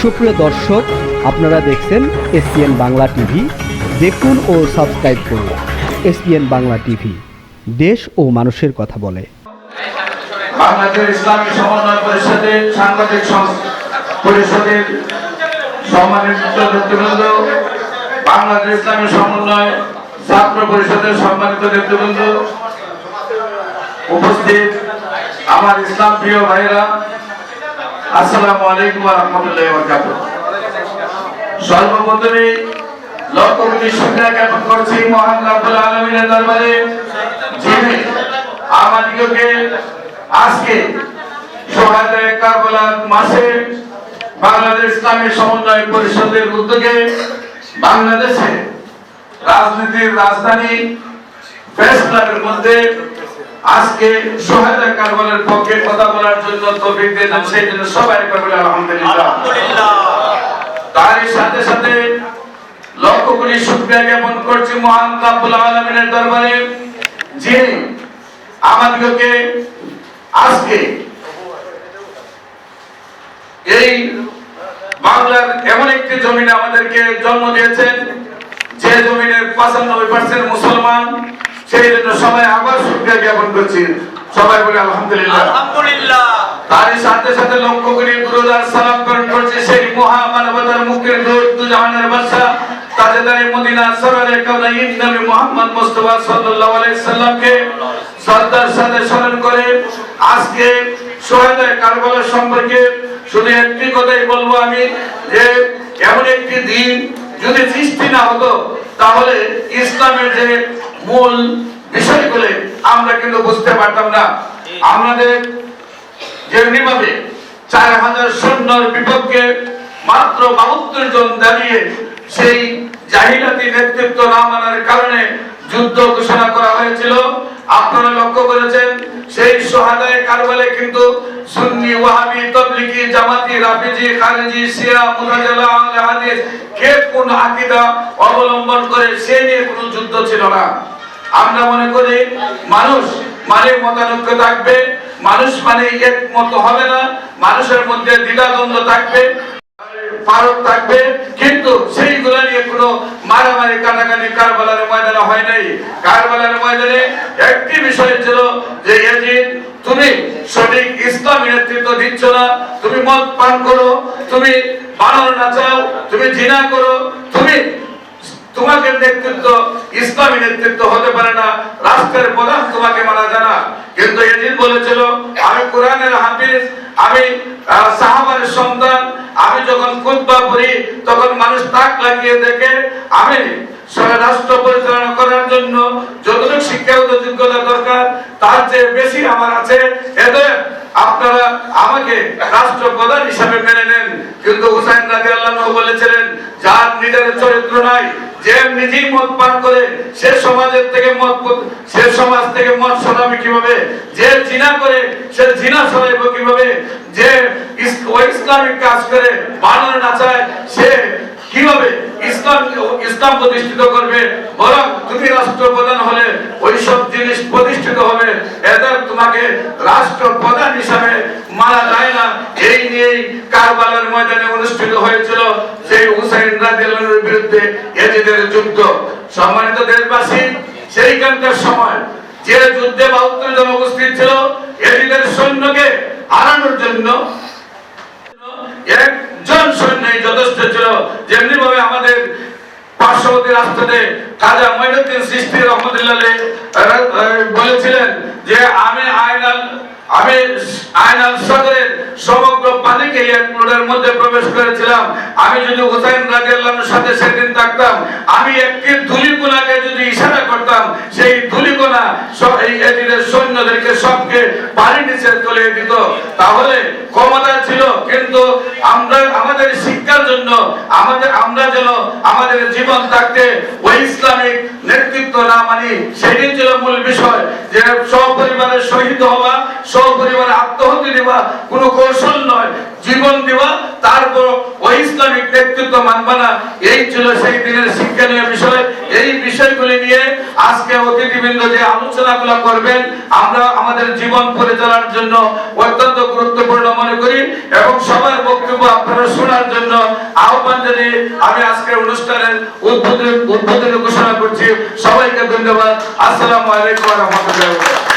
সুপ্রিয় দর্শক, আপনারা দেখছেন এসপিএন বাংলা টিভি। দেখুন ও সাবস্ক্রাইব করুন এসপিএন বাংলা টিভি। দেশ ও মানুষের কথা বলে। বাংলাদেশ ইসলামী সমন্বয় পরিষদের সাংবাদিক পরিষদের সম্মানিত নেতৃবৃন্দ, বাংলাদেশ ইসলামী সমন্বয় ছাত্র পরিষদের সম্মানিত নেতৃবৃন্দ, উপস্থিত আমার ইসলাম প্রিয় ভাইরা আসসালামু আলাইকুম ওয়া রাহমাতুল্লাহি ওয়া বারাকাতুহু। সর্বপ্রথমে জ্ঞাপন করছি মহান রব্বুল আলামিনের দরবারে। যিনি আমাদিগকে আজকে সোহাদায়ে কারবালার মাসে বাংলাদেশ ইসলামী সমন্বয় পরিষদের উদ্যোগে বাংলাদেশে রাজনীতির রাজধানী প্রেস ক্লাবের মধ্যে আজকে সোহাদা কারবালার পক্ষে কথা জন্য তৌফিক দিয়েছেন সেই জন্য সবাই একবার বলে আলহামদুলিল্লাহ। তারই সাথে সাথে লক্ষ কোটি শুকরিয়া জ্ঞাপন করছি মহান রাব্বুল আলামিনের দরবারে যিনি আমাদেরকে আজকে এই বাংলার এমন একটি জমিনে আমাদেরকে জন্ম দিয়েছেন যে জমিনের পঁচানব্বই পার্সেন্ট মুসলমান সেই জন্য সবাই আবার শুকরিয়া জ্ঞাপন করছি। সবাই বলে আলহামদুলিল্লাহ। আলহামদুলিল্লাহ। তারই সাথে সাথে লক্ষ্য করে দুরুদার সালাম করণ করছে সেই মহা মানবতার মুখের দূর দু জাহানের বাদশা তাজেদারে মদিনা সরারে কাউনাইন নবী মুহাম্মদ মুস্তাফা সাল্লাল্লাহু আলাইহি সাল্লামকে শ্রদ্ধার সাথে স্মরণ করে আজকে সোহাদায়ে কারবালা সম্পর্কে শুধু একটি কথাই বলব আমি, যে এমন একটি দিন যদি সৃষ্টি না হতো, তাহলে ইসলামের যে মূল বিষয়গুলো আমরা কিন্তু বুঝতে পারতাম না। আমাদের যেমনিভাবে চার হাজার সৈন্যর বিপক্ষে মাত্র বাহাত্তর জন দাঁড়িয়ে সেই জাহিলাতি নেতৃত্ব না মানার কারণে যুদ্ধ ঘোষণা করা হয়েছিল। আপনারা লক্ষ্য করেছেন, সেই সোহাদায় কারবালে কিন্তু সুন্নি ওয়াহাবি, তবলিগি, জামাতি, রাফিজি, খারিজি, শিয়া, মুতাজিলা, আহলে হাদিস, কে কোন আকীদা অবলম্বন করে সে নিয়ে কোনো যুদ্ধ ছিল না। আমরা মনে করি, মানুষ মানে মতানৈক্য থাকবে মানুষ মানে একমত হবে না, মানুষের মধ্যে দ্বিধাদ্বন্দ্ব থাকবে, ফারক থাকবে, কিন্তু সেইগুলো নিয়ে কোনো মারামারি কারবালার ময়দানে হয় নাই। কারবালার ময়দানে একটি বিষয় ছিল যে, ইয়াজিদ, তুমি সঠিক ইসলামী নেতৃত্ব দিচ্ছ না, তুমি মদ পান করো, তুমি বানর নাচাও, তুমি জিনা করো, তুমি তোমাকে নেতৃত্ব ইসলামী নেতৃত্ব হতে পারে না রাষ্ট্রের প্রধান তোমাকে মানা যায় না। কিন্তু এদিন বলেছিল আমি কোরআনের হাফিজ আমি আহ, সাহাবারের সন্তান আমি যখন খুতবা পড়ি তখন মানুষ তাক লাগিয়ে দেখে আমি রাষ্ট্র পরিচালনা করার জন্য যতটুকু শিক্ষা ও যোগ্যতা দরকার তার চেয়ে বেশি আমার আছে। এদের আপনারা আমাকে রাষ্ট্র প্রধান হিসাবে মেনে নেন। কিন্তু হুসাইন রাজি আল্লাহ বলেছিলেন যার নিজের চরিত্র নাই যে নিজেই মদ পান করে, সে সমাজের থেকে মদ সে সমাজ থেকে মদ সরাবে কীভাবে? যে জিনা করে, সে জিনা সরাইব কীভাবে? যে ইসলামিক কাজ করে, বানর নাচায়, সে কীভাবে ইসলাম ইসলাম প্রতিষ্ঠিত করবে? বরং তুমি রাষ্ট্রপ্রধান হলে ওই সব জিনিস প্রতিষ্ঠিত হবে। এদের তোমাকে রাষ্ট্রপ্রধান হিসাবে মানা কারবালার ময়দানে অনুষ্ঠিত হয়েছিল সেই হুসাইন রাদিয়াল্লাহুর বিরুদ্ধে এজিদের যুদ্ধ। সম্মানিত দেশবাসী, সেইখানকার সময় যে যুদ্ধে বাহাত্তর জন উপস্থিত ছিল এজিদের সৈন্যকে হারানোর জন্য একজন সৈন্যই যথেষ্ট ছিল। যেমনি ভাবে আমাদের পার্শ্ববর্তী রাষ্ট্রতে খাজা মঈনুদ্দিন সৃষ্টি রহমতুল্লাহ বলেছিলেন যে, আমি আইনাল আমি আইনাল সদরের সমগ্র পানিকে মধ্যে প্রবেশ করেছিলাম। আমি যদি হুসাইন রাজিয়াল্লাহর সাথে সেদিন থাকতাম, আমি একটি ধুলিকোনাকে যদি ইশারা করতাম, সেই ধুলিকোনা এদিনের সৈন্যদেরকে সবকে বাড়ি নিচে দিত। তাহলে ক্ষমতা ছিল, কিন্তু আমরা আমাদের জন্য আমাদের, আমরা যেন আমাদের জীবন থাকতে ওই ইসলামিক নেতৃত্ব না মানি সেটি ছিল মূল বিষয়। যে সপরিবারের শহীদ হওয়া, সপরিবারে আত্মহত্যা দেওয়া কোনো কৌশল নয়, জীবন দেওয়া, তারপর ওই ইসলামিক নেতৃত্ব মানবা না। এই ছিল সেই দিনের শিক্ষণীয় বিষয়। এই বিষয়গুলি নিয়ে আজকে অতিথিবৃন্দ যে আলোচনাগুলো করবেন, আমরা আমাদের জীবন পরিচালনার জন্য অত্যন্ত গুরুত্বপূর্ণ মনে করি এবং সবার বক্তব্য আপনারা আহ্বান জানিয়ে আমি আজকের অনুষ্ঠানের উদ্বোধন উদ্বোধন ঘোষণা করছি। সবাইকে ধন্যবাদ। আসসালামু আলাইকুম রাহমাতুল্লাহি